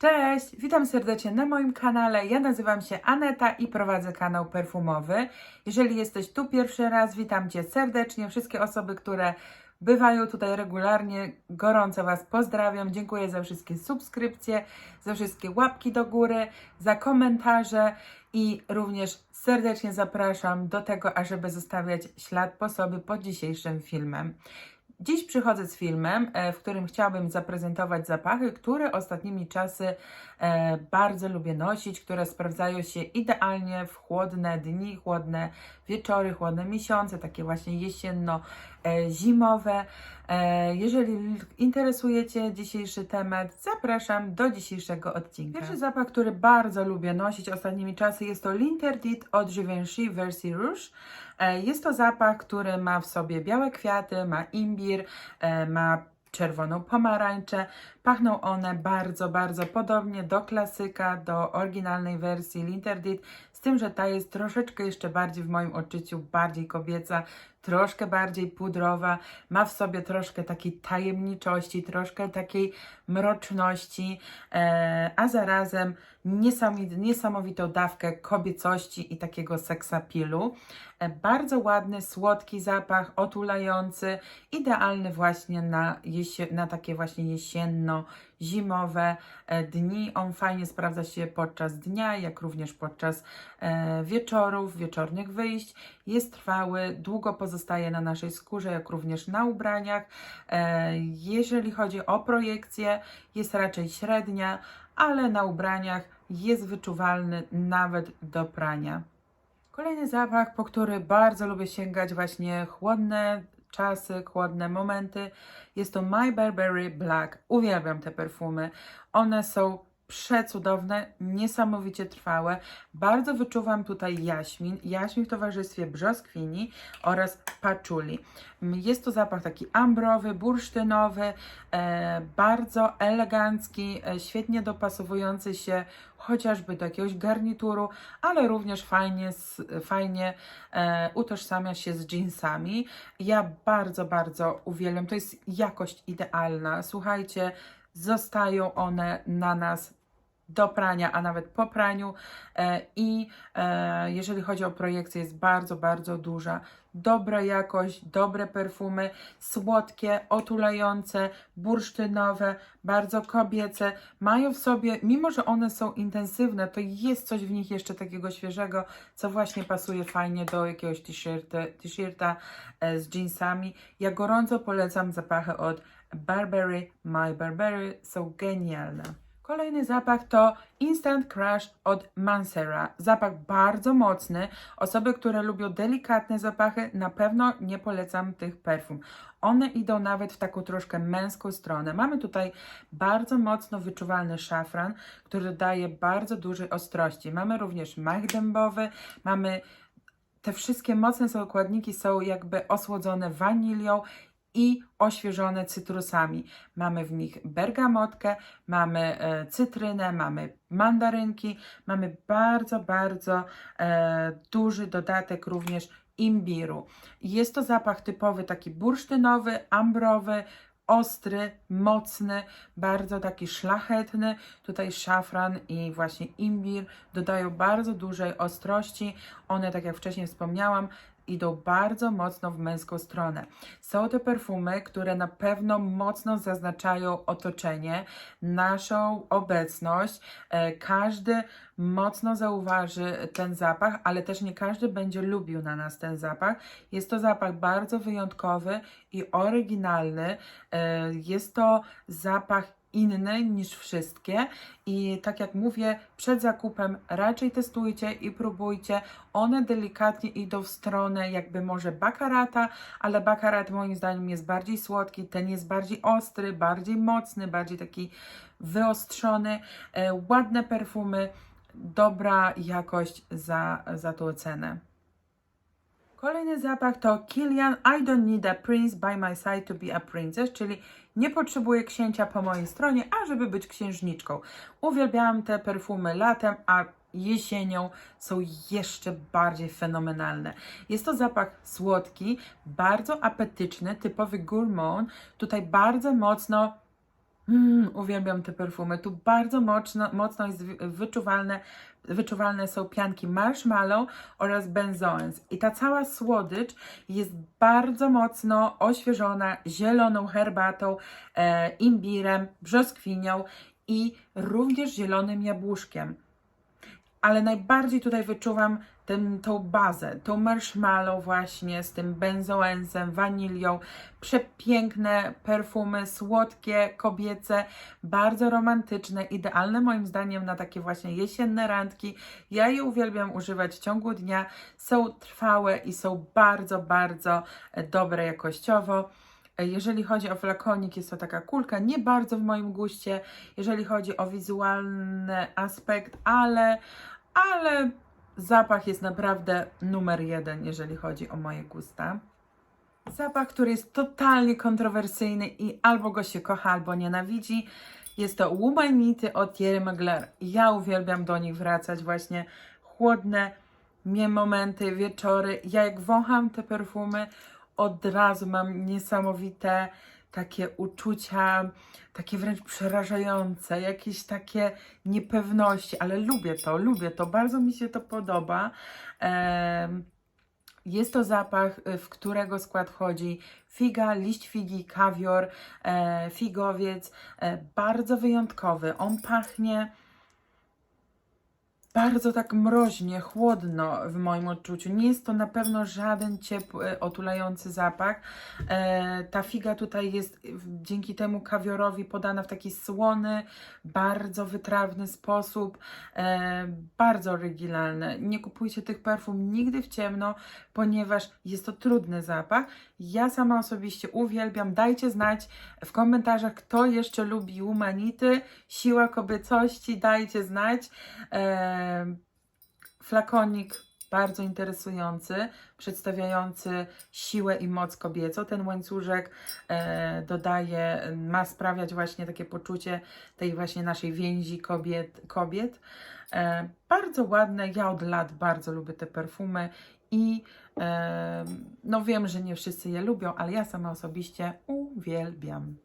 Cześć, witam serdecznie na moim kanale. Ja nazywam się Aneta i prowadzę kanał perfumowy. Jeżeli jesteś tu pierwszy raz, witam Cię serdecznie. Wszystkie osoby, które bywają tutaj regularnie, gorąco Was pozdrawiam. Dziękuję za wszystkie subskrypcje, za wszystkie łapki do góry, za komentarze i również serdecznie zapraszam do tego, ażeby zostawiać ślad po sobie pod dzisiejszym filmem. Dziś przychodzę z filmem, e, w którym chciałabym zaprezentować zapachy, które ostatnimi czasy e, bardzo lubię nosić, które sprawdzają się idealnie w chłodne dni, chłodne wieczory, chłodne miesiące, takie właśnie jesienno-zimowe. E, Jeżeli interesuje Cię dzisiejszy temat, zapraszam do dzisiejszego odcinka. Pierwszy zapach, który bardzo lubię nosić ostatnimi czasy jest to L'Interdit od Givenchy wersji Rouge. E, Jest to zapach, który ma w sobie białe kwiaty, ma imbir, e, ma czerwoną pomarańczę. Pachną one bardzo, bardzo podobnie do klasyka, do oryginalnej wersji L'Interdit, z tym, że ta jest troszeczkę jeszcze bardziej w moim odczuciu bardziej kobieca, troszkę bardziej pudrowa, ma w sobie troszkę takiej tajemniczości, troszkę takiej mroczności, e, a zarazem niesamowit, niesamowitą dawkę kobiecości i takiego seksapilu. E, bardzo ładny, słodki zapach, otulający, idealny właśnie na, na takie właśnie jesienno-zimowe e, dni. On fajnie sprawdza się podczas dnia, jak również podczas wieczorów, wieczornych wyjść. Jest trwały, długo pozostaje na naszej skórze, jak również na ubraniach. E, jeżeli chodzi o projekcję, jest raczej średnia, ale na ubraniach jest wyczuwalny nawet do prania. Kolejny zapach, po który bardzo lubię sięgać, właśnie chłodne czasy, chłodne momenty, jest to My Burberry Black. Uwielbiam te perfumy. One są przecudowne, niesamowicie trwałe. Bardzo wyczuwam tutaj jaśmin, jaśmin w towarzystwie brzoskwini oraz paczuli. Jest to zapach taki ambrowy, bursztynowy, e, bardzo elegancki, e, świetnie dopasowujący się chociażby do jakiegoś garnituru, ale również fajnie, fajnie e, utożsamia się z jeansami. Ja bardzo, bardzo uwielbiam. To jest jakość idealna. Słuchajcie, zostają one na nas do prania, a nawet po praniu e, i e, jeżeli chodzi o projekcję jest bardzo, bardzo duża. Dobra jakość, dobre perfumy, słodkie, otulające, bursztynowe, bardzo kobiece. Mają w sobie, mimo że one są intensywne, to jest coś w nich jeszcze takiego świeżego, co właśnie pasuje fajnie do jakiegoś t-shirta, e, z jeansami. Ja gorąco polecam zapachy od Burberry, My Burberry, są genialne. Kolejny zapach to Instant Crush od Mansera. Zapach bardzo mocny. Osoby, które lubią delikatne zapachy, na pewno nie polecam tych perfum. One idą nawet w taką troszkę męską stronę. Mamy tutaj bardzo mocno wyczuwalny szafran, który dodaje bardzo dużej ostrości. Mamy również mak dębowy, mamy te wszystkie mocne składniki są jakby osłodzone wanilią i oświeżone cytrusami. Mamy w nich bergamotkę, mamy e, cytrynę, mamy mandarynki, mamy bardzo, bardzo e, duży dodatek również imbiru. Jest to zapach typowy taki bursztynowy, ambrowy, ostry, mocny, bardzo taki szlachetny. Tutaj szafran i właśnie imbir dodają bardzo dużej ostrości. One, tak jak wcześniej wspomniałam, idą bardzo mocno w męską stronę. Są to perfumy, które na pewno mocno zaznaczają otoczenie, naszą obecność. E, Każdy mocno zauważy ten zapach, ale też nie każdy będzie lubił na nas ten zapach. Jest to zapach bardzo wyjątkowy i oryginalny. E, Jest to zapach inny niż wszystkie i tak jak mówię, przed zakupem raczej testujcie i próbujcie. One delikatnie idą w stronę jakby może bakarata, ale bakarat moim zdaniem jest bardziej słodki, ten jest bardziej ostry, bardziej mocny, bardziej taki wyostrzony. E, ładne perfumy, dobra jakość za, za tą cenę. Kolejny zapach to Kilian I don't need a prince by my side to be a princess, czyli nie potrzebuję księcia po mojej stronie, ażeby być księżniczką. Uwielbiałam te perfumy latem, a jesienią są jeszcze bardziej fenomenalne. Jest to zapach słodki, bardzo apetyczny, typowy gourmand. Tutaj bardzo mocno Mm, uwielbiam te perfumy. Tu bardzo mocno, mocno jest wy- wyczuwalne, wyczuwalne są pianki marshmallow oraz benzoens. I ta cała słodycz jest bardzo mocno oświeżona zieloną herbatą, e, imbirem, brzoskwinią i również zielonym jabłuszkiem. Ale najbardziej tutaj wyczuwam ten, tą bazę, tą marshmallow właśnie z tym benzoensem, wanilią. Przepiękne perfumy, słodkie, kobiece, bardzo romantyczne, idealne moim zdaniem na takie właśnie jesienne randki. Ja je uwielbiam używać w ciągu dnia. Są trwałe i są bardzo, bardzo dobre jakościowo. E, Jeżeli chodzi o flakonik, jest to taka kulka, nie bardzo w moim guście, jeżeli chodzi o wizualny aspekt, ale, ale zapach jest naprawdę numer jeden, jeżeli chodzi o moje gusta. Zapach, który jest totalnie kontrowersyjny i albo go się kocha, albo nienawidzi. Jest to Womanity od Thierry Mugler. Ja uwielbiam do nich wracać właśnie chłodne mnie momenty, wieczory. Ja jak wącham te perfumy, od razu mam niesamowite takie uczucia, takie wręcz przerażające, jakieś takie niepewności, ale lubię to, lubię to, bardzo mi się to podoba. Jest to zapach, y, w którego skład wchodzi figa, liść figi, kawior, e, figowiec. E, bardzo wyjątkowy. On pachnie bardzo tak mroźnie, chłodno w moim odczuciu. Nie jest to na pewno żaden ciepły, otulający zapach. E, ta figa tutaj jest w- dzięki temu kawiorowi podana w taki słony, bardzo wytrawny sposób. E, bardzo oryginalne. Nie kupujcie tych perfum nigdy w ciemno, ponieważ jest to trudny zapach. Ja sama osobiście uwielbiam. Dajcie znać w komentarzach, kto jeszcze lubi Humanity, siła kobiecości, dajcie znać. E, flakonik bardzo interesujący, przedstawiający siłę i moc kobiecą. Ten łańcuszek e, dodaje, ma sprawiać właśnie takie poczucie tej właśnie naszej więzi kobiet. kobiet. E, bardzo ładne, ja od lat bardzo lubię te perfumy i e, no wiem, że nie wszyscy je lubią, ale ja sama osobiście uwielbiam.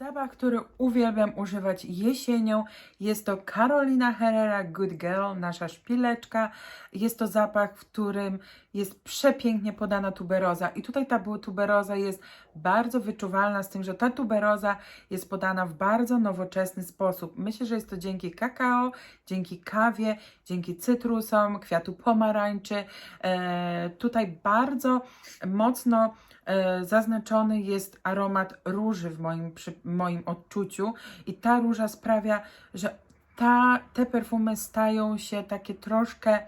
Zapach, który uwielbiam używać jesienią, jest to Carolina Herrera Good Girl, nasza szpileczka. Jest to zapach, w którym jest przepięknie podana tuberoza. I tutaj ta tuberoza jest bardzo wyczuwalna, z tym, że ta tuberoza jest podana w bardzo nowoczesny sposób. Myślę, że jest to dzięki kakao, dzięki kawie, dzięki cytrusom, kwiatu pomarańczy. E, tutaj bardzo mocno zaznaczony jest aromat róży w moim, przy, moim odczuciu i ta róża sprawia, że ta, te perfumy stają się takie troszkę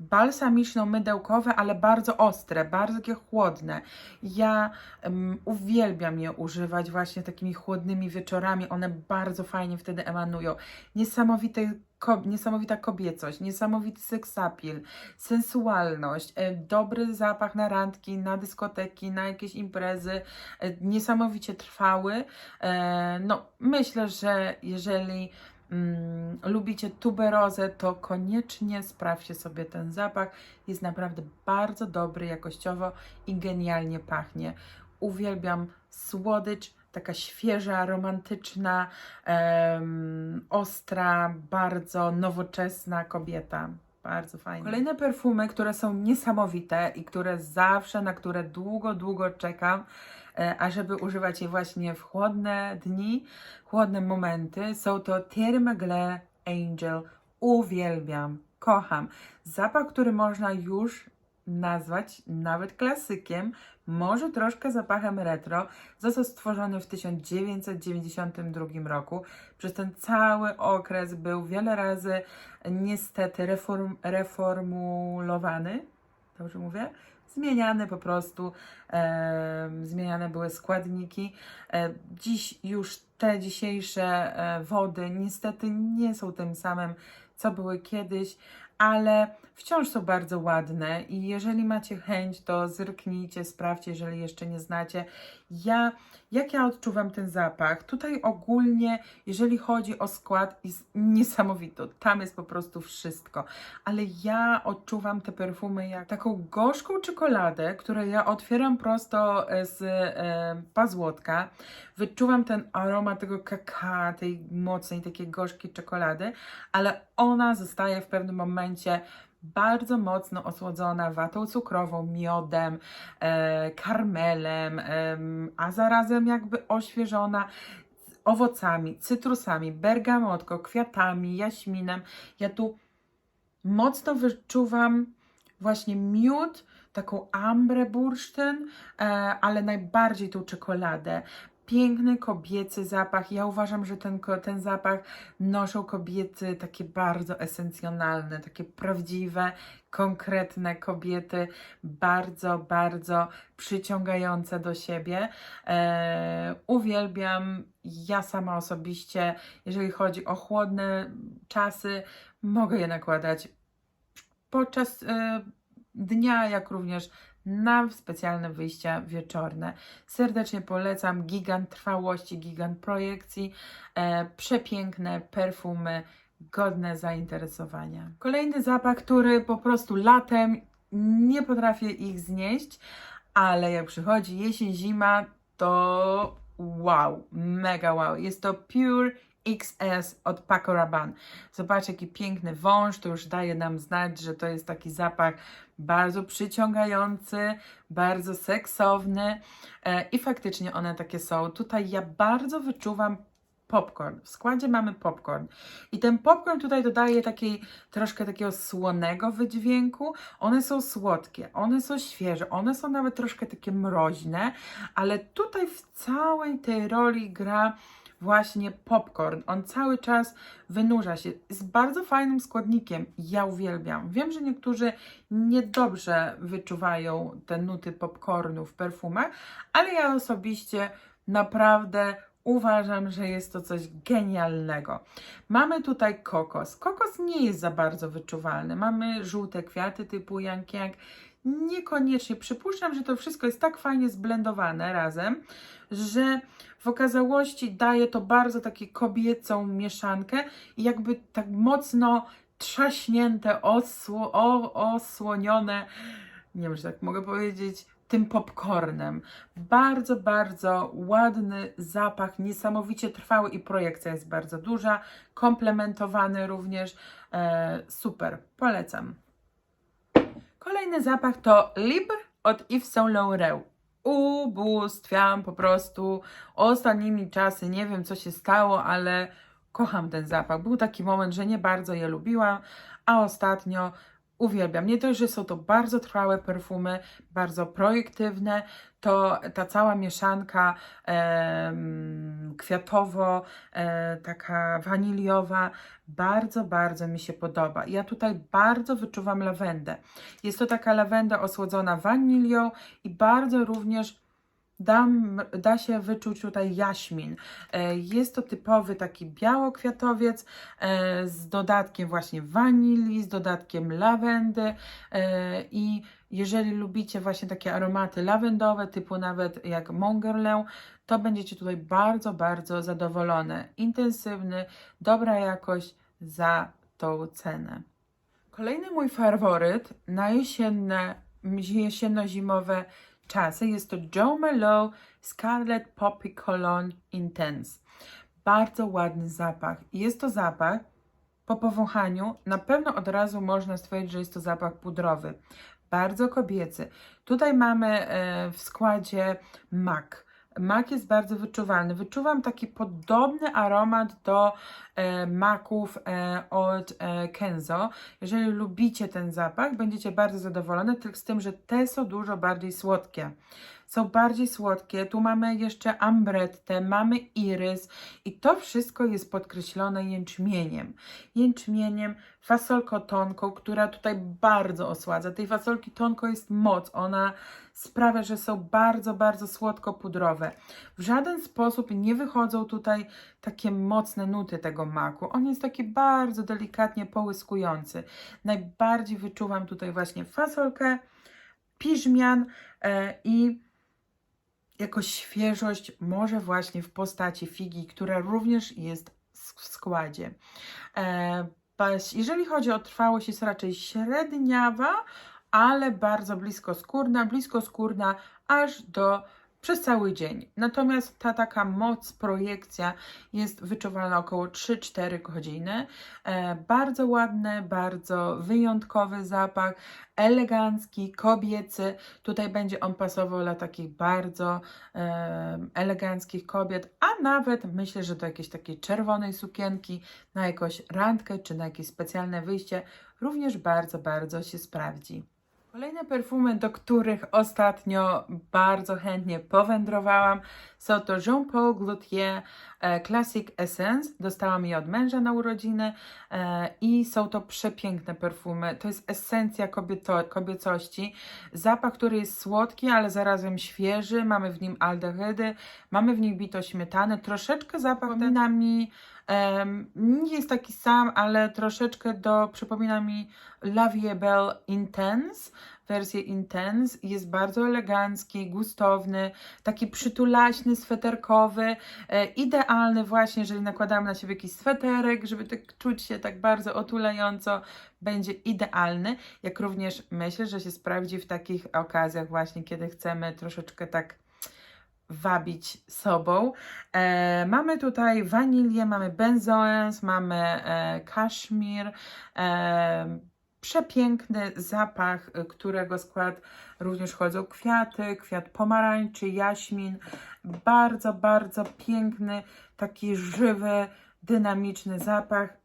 balsamiczno-mydełkowe, ale bardzo ostre, bardzo takie chłodne. Ja em, uwielbiam je używać właśnie takimi chłodnymi wieczorami, one bardzo fajnie wtedy emanują. Niesamowite ko- niesamowita kobiecość, niesamowity seksapil, sensualność, e, dobry zapach na randki, na dyskoteki, na jakieś imprezy, e, niesamowicie trwały. E, no, myślę, że jeżeli mm, lubicie tuberozę, to koniecznie sprawdźcie sobie ten zapach. Jest naprawdę bardzo dobry jakościowo i genialnie pachnie. Uwielbiam słodycz, taka świeża, romantyczna, em, ostra, bardzo nowoczesna kobieta. Bardzo fajnie. Kolejne perfumy, które są niesamowite i które zawsze, na które długo, długo czekam, e, ażeby używać je właśnie w chłodne dni, chłodne momenty, są to Thierry Mugler Angel. Uwielbiam, kocham. Zapach, który można już nazwać nawet klasykiem, może troszkę zapachem retro. Został stworzony w 1992 roku. Przez ten cały okres był wiele razy niestety reform, reformulowany. Dobrze mówię? Zmieniane po prostu, e, zmieniane były składniki. E, dziś już te dzisiejsze e, wody niestety nie są tym samym, co były kiedyś, ale wciąż są bardzo ładne i jeżeli macie chęć, to zerknijcie, sprawdźcie, jeżeli jeszcze nie znacie. Ja Jak ja odczuwam ten zapach? Tutaj ogólnie, jeżeli chodzi o skład, jest niesamowito. Tam jest po prostu wszystko. Ale ja odczuwam te perfumy jak taką gorzką czekoladę, którą ja otwieram prosto e, z e, pazłotka. Wyczuwam ten aromat tego kakao, tej mocnej, takiej gorzkiej czekolady, ale ona zostaje w pewnym momencie bardzo mocno osłodzona watą cukrową, miodem, e, karmelem, em, a zarazem jakby oświeżona owocami, cytrusami, bergamotką, kwiatami, jaśminem. Ja tu mocno wyczuwam właśnie miód, taką ambrę bursztyn, e, ale najbardziej tą czekoladę. Piękny kobiecy zapach. Ja uważam, że ten, ten zapach noszą kobiety takie bardzo esencjonalne, takie prawdziwe, konkretne kobiety, bardzo, bardzo przyciągające do siebie. E, uwielbiam, ja sama osobiście, jeżeli chodzi o chłodne czasy, mogę je nakładać podczas e, dnia, jak również na specjalne wyjścia wieczorne. Serdecznie polecam gigant trwałości, gigant projekcji, e, przepiękne perfumy, godne zainteresowania. Kolejny zapach, który po prostu latem nie potrafię ich znieść, ale jak przychodzi jesień, zima, to wow, mega wow. Jest to Pure XS od Paco Rabanne. Zobaczcie, jaki piękny wąż, to już daje nam znać, że to jest taki zapach bardzo przyciągający, bardzo seksowny e, i faktycznie one takie są. Tutaj ja bardzo wyczuwam popcorn. W składzie mamy popcorn i ten popcorn tutaj dodaje takiej troszkę takiego słonego wydźwięku. One są słodkie, one są świeże, one są nawet troszkę takie mroźne, ale tutaj w całej tej roli gra właśnie popcorn. On cały czas wynurza się. Jest bardzo fajnym składnikiem. Ja uwielbiam. Wiem, że niektórzy niedobrze wyczuwają te nuty popcornu w perfumach, ale ja osobiście naprawdę uważam, że jest to coś genialnego. Mamy tutaj kokos. Kokos nie jest za bardzo wyczuwalny. Mamy żółte kwiaty typu yang. Niekoniecznie. Przypuszczam, że to wszystko jest tak fajnie zblendowane razem, że w okazałości daje to bardzo taką kobiecą mieszankę i jakby tak mocno trzaśnięte, osło, o, osłonione, nie wiem, czy tak mogę powiedzieć, tym popcornem. Bardzo, bardzo ładny zapach, niesamowicie trwały i projekcja jest bardzo duża, komplementowany również. E, super, polecam. Kolejny zapach to Libre od Yves Saint Laurent. Ubóstwiam po prostu ostatnimi czasy. Nie wiem, co się stało, ale kocham ten zapach. Był taki moment, że nie bardzo je lubiłam, a ostatnio uwielbiam. Nie dość, że są to bardzo trwałe perfumy, bardzo projektywne, to ta cała mieszanka em, kwiatowo, e, taka waniliowa, bardzo, bardzo mi się podoba. Ja tutaj bardzo wyczuwam lawendę. Jest to taka lawenda osłodzona wanilią i bardzo również dam, da się wyczuć tutaj jaśmin. E, Jest to typowy taki białokwiatowiec e, z dodatkiem właśnie wanilii, z dodatkiem lawendy e, i jeżeli lubicie właśnie takie aromaty lawendowe, typu nawet jak Mongerlę, to będziecie tutaj bardzo, bardzo zadowolone. Intensywny, dobra jakość za tą cenę. Kolejny mój faworyt na jesienne, jesienno-zimowe czasy jest to Joe Malone Scarlet Poppy Cologne Intense. Bardzo ładny zapach. Jest to zapach, po powąchaniu na pewno od razu można stwierdzić, że jest to zapach pudrowy. Bardzo kobiecy. Tutaj mamy e, w składzie mak. Mak jest bardzo wyczuwalny. Wyczuwam taki podobny aromat do e, maków e, od e, Kenzo. Jeżeli lubicie ten zapach, będziecie bardzo zadowolone, tylko z tym, że te są dużo bardziej słodkie. Są bardziej słodkie. Tu mamy jeszcze ambrettę, mamy irys i to wszystko jest podkreślone jęczmieniem. Jęczmieniem, fasolką tonką, która tutaj bardzo osładza. Tej fasolki tonko jest moc. Ona sprawia, że są bardzo, bardzo słodko-pudrowe. W żaden sposób nie wychodzą tutaj takie mocne nuty tego maku. On jest taki bardzo delikatnie połyskujący. Najbardziej wyczuwam tutaj właśnie fasolkę, piżmian e, i jako świeżość, może właśnie w postaci figi, która również jest w składzie. E, jeżeli chodzi o trwałość, jest raczej średniawa, ale bardzo blisko skórna, blisko skórna aż do przez cały dzień. Natomiast ta taka moc, projekcja jest wyczuwalna około 3-4 godziny. E, bardzo ładny, bardzo wyjątkowy zapach, elegancki, kobiecy. Tutaj będzie on pasował dla takich bardzo e, eleganckich kobiet, a nawet myślę, że do jakiejś takiej czerwonej sukienki, na jakąś randkę czy na jakieś specjalne wyjście również bardzo, bardzo się sprawdzi. Kolejne perfumy, do których ostatnio bardzo chętnie powędrowałam, są to Jean Paul Gaultier e, Classic Essence. Dostałam je od męża na urodziny e, i są to przepiękne perfumy. To jest esencja kobieto, kobiecości. Zapach, który jest słodki, ale zarazem świeży. Mamy w nim aldehydy, mamy w nim bito śmietany. Troszeczkę zapach ten przypomina mi, em, nie jest taki sam, ale troszeczkę do, przypomina mi Belle Intense, wersję Intense. Jest bardzo elegancki, gustowny, taki przytulaśny, sweterkowy, e, idealny właśnie, jeżeli nakładamy na siebie jakiś sweterek, żeby tak czuć się tak bardzo otulająco, będzie idealny. Jak również myślę, że się sprawdzi w takich okazjach właśnie, kiedy chcemy troszeczkę tak wabić sobą. E, mamy tutaj wanilię, mamy benzoes, mamy e, kaszmir, e, przepiękny zapach, y, którego skład również wchodzą kwiaty, kwiat pomarańczy, jaśmin. Bardzo, bardzo piękny, taki żywy, dynamiczny zapach.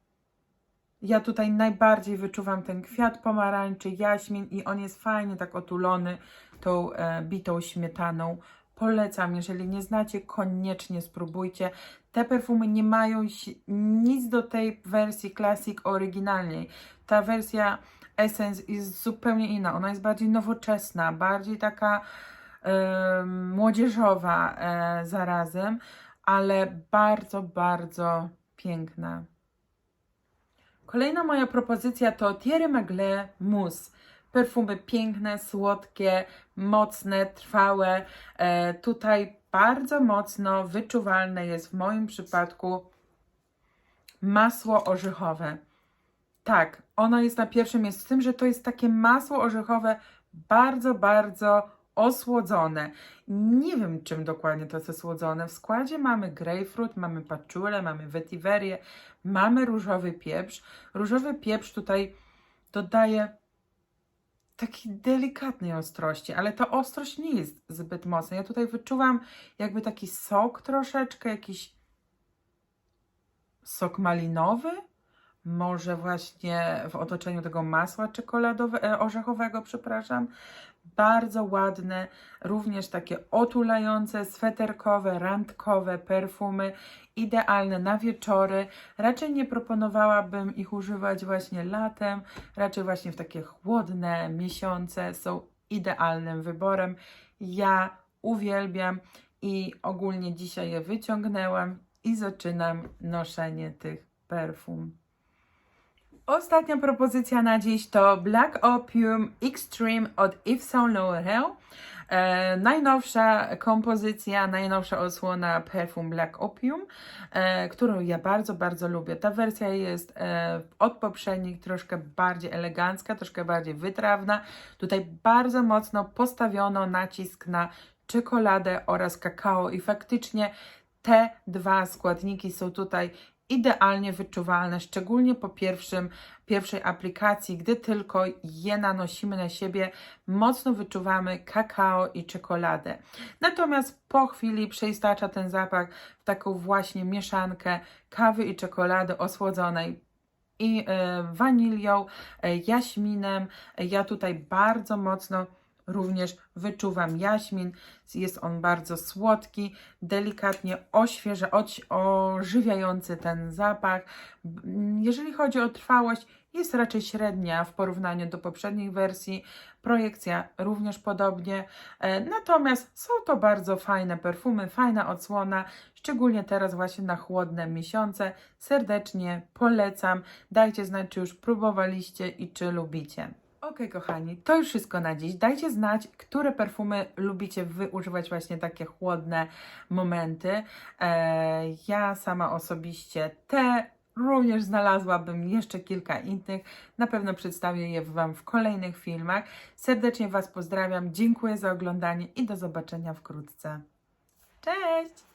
Ja tutaj najbardziej wyczuwam ten kwiat pomarańczy, jaśmin i on jest fajnie tak otulony tą e, bitą śmietaną. Polecam, jeżeli nie znacie, koniecznie spróbujcie. Te perfumy nie mają nic do tej wersji Classic oryginalnej. Ta wersja Essence jest zupełnie inna. Ona jest bardziej nowoczesna, bardziej taka młodzieżowa e, zarazem, ale bardzo, bardzo piękna. Kolejna moja propozycja to Thierry Mugler Mousse. Perfumy piękne, słodkie, mocne, trwałe. E, tutaj bardzo mocno wyczuwalne jest w moim przypadku masło orzechowe. Tak, ono jest na pierwszym miejscu, z tym, że to jest takie masło orzechowe bardzo, bardzo osłodzone. Nie wiem, czym dokładnie to jest osłodzone. W składzie mamy grapefruit, mamy patchoulę, mamy wetiverię, mamy różowy pieprz. Różowy pieprz tutaj dodaje takiej delikatnej ostrości, ale ta ostrość nie jest zbyt mocna. Ja tutaj wyczuwam jakby taki sok troszeczkę, jakiś sok malinowy, może właśnie w otoczeniu tego masła czekoladowego, e, orzechowego, przepraszam. Bardzo ładne, również takie otulające, sweterkowe, randkowe perfumy, idealne na wieczory. Raczej nie proponowałabym ich używać właśnie latem, raczej właśnie w takie chłodne miesiące są idealnym wyborem. Ja uwielbiam i ogólnie dzisiaj je wyciągnęłam i zaczynam noszenie tych perfum. Ostatnia propozycja na dziś to Black Opium Extreme od Yves Saint Laurent. E, najnowsza kompozycja, najnowsza osłona perfum Black Opium, e, którą ja bardzo, bardzo lubię. Ta wersja jest e, od poprzednich troszkę bardziej elegancka, troszkę bardziej wytrawna. Tutaj bardzo mocno postawiono nacisk na czekoladę oraz kakao i faktycznie te dwa składniki są tutaj idealnie wyczuwalne, szczególnie po pierwszym, pierwszej aplikacji, gdy tylko je nanosimy na siebie, mocno wyczuwamy kakao i czekoladę. Natomiast po chwili przeistacza ten zapach w taką właśnie mieszankę kawy i czekolady osłodzonej i e, wanilią, e, jaśminem. Ja tutaj bardzo mocno również wyczuwam jaśmin. Jest on bardzo słodki, delikatnie oświeża, ożywiający ten zapach. Jeżeli chodzi o trwałość, jest raczej średnia w porównaniu do poprzednich wersji. Projekcja również podobnie. E, Natomiast są to bardzo fajne perfumy, fajna odsłona, szczególnie teraz właśnie na chłodne miesiące. Serdecznie polecam. Dajcie znać, czy już próbowaliście i czy lubicie. Okej, kochani, to już wszystko na dziś. Dajcie znać, które perfumy lubicie wy używać właśnie takie chłodne momenty. E, ja sama osobiście te również znalazłabym jeszcze kilka innych. Na pewno przedstawię je Wam w kolejnych filmach. Serdecznie Was pozdrawiam, dziękuję za oglądanie i do zobaczenia wkrótce. Cześć!